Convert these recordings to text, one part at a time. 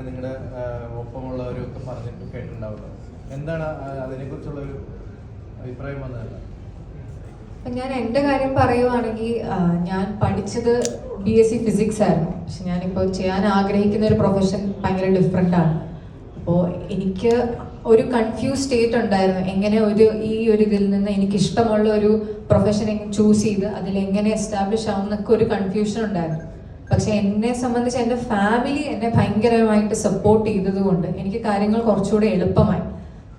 തന്നെ നിങ്ങളുടെ ഒപ്പമുള്ളവരും ഒക്കെ പറഞ്ഞിട്ട് കേട്ടിട്ടുണ്ടാവുക. എന്താണ് അതിനെക്കുറിച്ചുള്ള ഒരു അഭിപ്രായം അപ്പൊ ഞാൻ എന്റെ കാര്യം പറയുവാണെങ്കിൽ ഞാൻ പഠിച്ചത് ബി എസ് സി ഫിസിക്സ് ആയിരുന്നു. പക്ഷെ ഞാനിപ്പോൾ ചെയ്യാൻ ആഗ്രഹിക്കുന്ന ഒരു പ്രൊഫഷൻ ഭയങ്കര ഡിഫറെന്റ് ആണ്. അപ്പോൾ എനിക്ക് ഒരു കൺഫ്യൂസ് സ്റ്റേറ്റ് ഉണ്ടായിരുന്നു. എങ്ങനെ ഒരു ഈ ഒരു ഇതിൽ നിന്ന് എനിക്ക് ഇഷ്ടമുള്ള ഒരു പ്രൊഫഷൻ ചൂസ് ചെയ്ത് അതിൽ എങ്ങനെ എസ്റ്റാബ്ലിഷ് ആവുന്നൊക്കെ ഒരു കൺഫ്യൂഷൻ ഉണ്ടായിരുന്നു. പക്ഷെ എന്നെ സംബന്ധിച്ച് എന്റെ ഫാമിലി എന്നെ ഭയങ്കരമായിട്ട് സപ്പോർട്ട് ചെയ്തതുകൊണ്ട് എനിക്ക് കാര്യങ്ങൾ കുറച്ചുകൂടെ എളുപ്പമായി.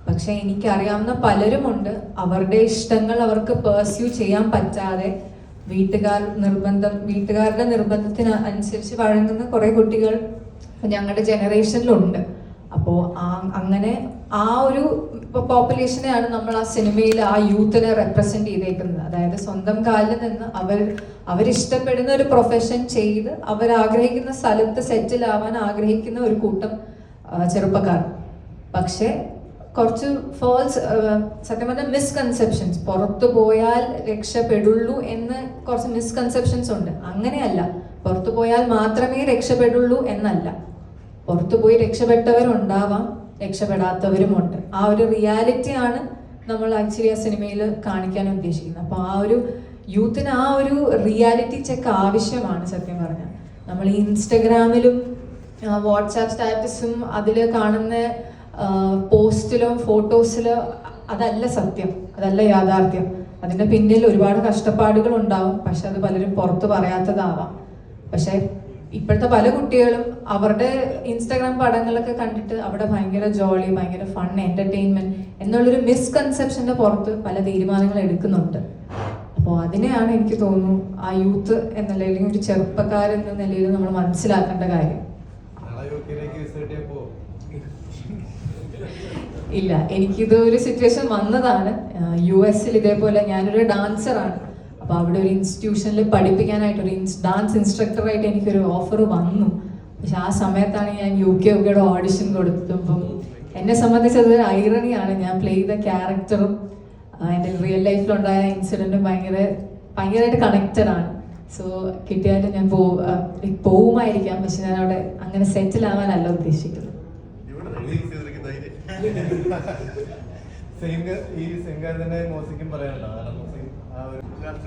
പക്ഷെ എനിക്കറിയാവുന്ന പലരുമുണ്ട്. അവരുടെ ഇഷ്ടങ്ങൾ അവർക്ക് പേഴ്സ്യൂ ചെയ്യാൻ പറ്റാതെ വീട്ടുകാർ നിർബന്ധം വീട്ടുകാരുടെ നിർബന്ധത്തിന് അനുസരിച്ച് വഴങ്ങുന്ന കുറെ കുട്ടികൾ ഞങ്ങളുടെ ജനറേഷനിലുണ്ട് അപ്പോൾ ആ അങ്ങനെ ആ ഒരു പോപ്പുലേഷനെയാണ് നമ്മൾ ആ സിനിമയിൽ ആ യൂത്തിനെ റെപ്രസെന്റ് ചെയ്തേക്കുന്നത്. അതായത് സ്വന്തം കാലിൽ നിന്ന് അവർ അവരിഷ്ടപ്പെടുന്ന ഒരു പ്രൊഫഷൻ ചെയ്ത് അവർ ആഗ്രഹിക്കുന്ന സ്ഥലത്ത് സെറ്റിൽ ആവാൻ ആഗ്രഹിക്കുന്ന ഒരു കൂട്ടം ചെറുപ്പക്കാർ. പക്ഷേ കുറച്ച് ഫോൾസ് സത്യം പറഞ്ഞാൽ മിസ്കൺസെപ്ഷൻസ് പുറത്തു പോയാൽ രക്ഷപ്പെടുള്ളൂ എന്ന് കുറച്ച് മിസ്കൺസെപ്ഷൻസ് ഉണ്ട്. അങ്ങനെയല്ല. പുറത്തു പോയാൽ മാത്രമേ രക്ഷപ്പെടുള്ളൂ എന്നല്ല. പുറത്തു പോയി രക്ഷപ്പെട്ടവരുണ്ടാവാം. രക്ഷപ്പെടാത്തവരുമുണ്ട്. ആ ഒരു റിയാലിറ്റി ആണ് നമ്മൾ ആക്ച്വലി ആ സിനിമയിൽ കാണിക്കാൻ ഉദ്ദേശിക്കുന്നത്. അപ്പോൾ ആ ഒരു യൂത്തിന് ആ ഒരു റിയാലിറ്റി ചെക്ക് ആവശ്യമാണ് സത്യം പറഞ്ഞാൽ. നമ്മൾ ഈ ഇൻസ്റ്റഗ്രാമിലും വാട്സാപ്പ് സ്റ്റാറ്റസും അതിൽ കാണുന്ന പോസ്റ്റിലും ഫോട്ടോസിലും അതല്ല സത്യം. അതല്ല യാഥാർത്ഥ്യം. അതിന്റെ പിന്നിൽ ഒരുപാട് കഷ്ടപ്പാടുകൾ ഉണ്ടാവും. പക്ഷെ അത് പലരും പുറത്ത് പറയാത്തതാവാം. പക്ഷെ ഇപ്പോഴത്തെ പല കുട്ടികളും അവരുടെ ഇൻസ്റ്റാഗ്രാം പടങ്ങളൊക്കെ കണ്ടിട്ട് അവിടെ ഭയങ്കര ജോളി ഭയങ്കര ഫൺ എന്റർടൈൻമെന്റ് എന്നുള്ളൊരു മിസ്കൺസെപ്ഷന്റെ പുറത്ത് പല തീരുമാനങ്ങൾ എടുക്കുന്നുണ്ട്. അപ്പോൾ അതിനെയാണ് എനിക്ക് തോന്നുന്നു ആ യൂത്ത് എന്ന നിലയിൽ ഒരു ചെറുപ്പക്കാരൻ എന്ന നിലയിൽ നമ്മൾ മനസ്സിലാക്കേണ്ട കാര്യം. ഇല്ല എനിക്കിത് ഒരു സിറ്റുവേഷൻ വന്നതാണ് യു എസിൽ ഇതേപോലെ ഞാനൊരു ഡാൻസറാണ് അപ്പോൾ അവിടെ ഒരു ഇൻസ്റ്റിറ്റ്യൂഷനിൽ പഠിപ്പിക്കാനായിട്ട് ഒരു ഡാൻസ് ഇൻസ്ട്രക്ടറായിട്ട് എനിക്കൊരു ഓഫർ വന്നു. പക്ഷെ ആ സമയത്താണ് ഞാൻ യു കെ ഒക്കെയുടെ ഓഡിഷൻ കൊടുത്തത്. അപ്പം എന്നെ അതൊരു ഐറണിയാണ് ഞാൻ പ്ലേ ചെയ്ത ക്യാരക്ടറും എന്റെ റിയൽ ലൈഫിലുണ്ടായ ഇൻസിഡന്റും ഭയങ്കര ഭയങ്കരമായിട്ട് കണക്റ്റഡ് ആണ്. സോ കിട്ടിയാലും ഞാൻ പോവുമായിരിക്കാം പക്ഷെ ഞാൻ അവിടെ അങ്ങനെ സെറ്റിൽ ആവാനല്ല ഉദ്ദേശിക്കുന്നത്. സെയിം ഈ സിംഗർ തന്നെ മോസിക്കും പറയാനുണ്ടോ കാരണം മോസിക്കും ആ ഒരു ഒന്ന്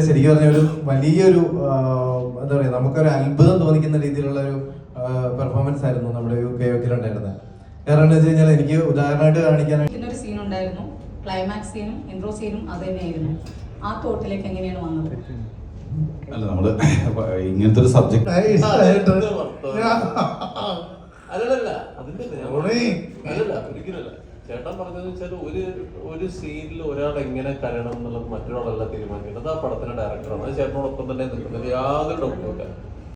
ശരിക്കും പറഞ്ഞ ഒരു വലിയൊരു എന്താ പറയാ നമുക്കൊരു അത്ഭുതം തോന്നിക്കുന്ന രീതിയിലുള്ള ഒരു പെർഫോമൻസ് ആയിരുന്നു നമ്മുടെ യു കെ ഉണ്ടായിരുന്നത്. കാരണം എന്താ വെച്ച് കഴിഞ്ഞാൽ എനിക്ക് ഉദാഹരണമായിട്ട് കാണിക്കാൻ ഒരു സീൻ ഉണ്ടായിരുന്നു. ക്ലൈമാക്സ് സീനും ഇൻട്രോ സീനും അത് തന്നെയായിരുന്നു. ആ തോട്ടിലേക്ക് എങ്ങനെയാണ് വന്നത്? അല്ല നമ്മൾ ഇങ്ങനത്തെ ഒരു സബ്ജക്ട് അല്ലല്ല ചേട്ടൻ പറഞ്ഞതെന്ന് വെച്ചാൽ ഒരു ഒരു സീനിൽ ഒരാൾ എങ്ങനെ കരണം എന്നുള്ളത് മറ്റൊരാളല്ല തീരുമാനിക്കുന്നത് ആ പടത്തിന്റെ ഡയറക്ടറാണ് അത് ചേട്ടനോടൊപ്പം തന്നെ നിൽക്കുന്നത്. യാതൊരു ഡൗട്ടുമില്ല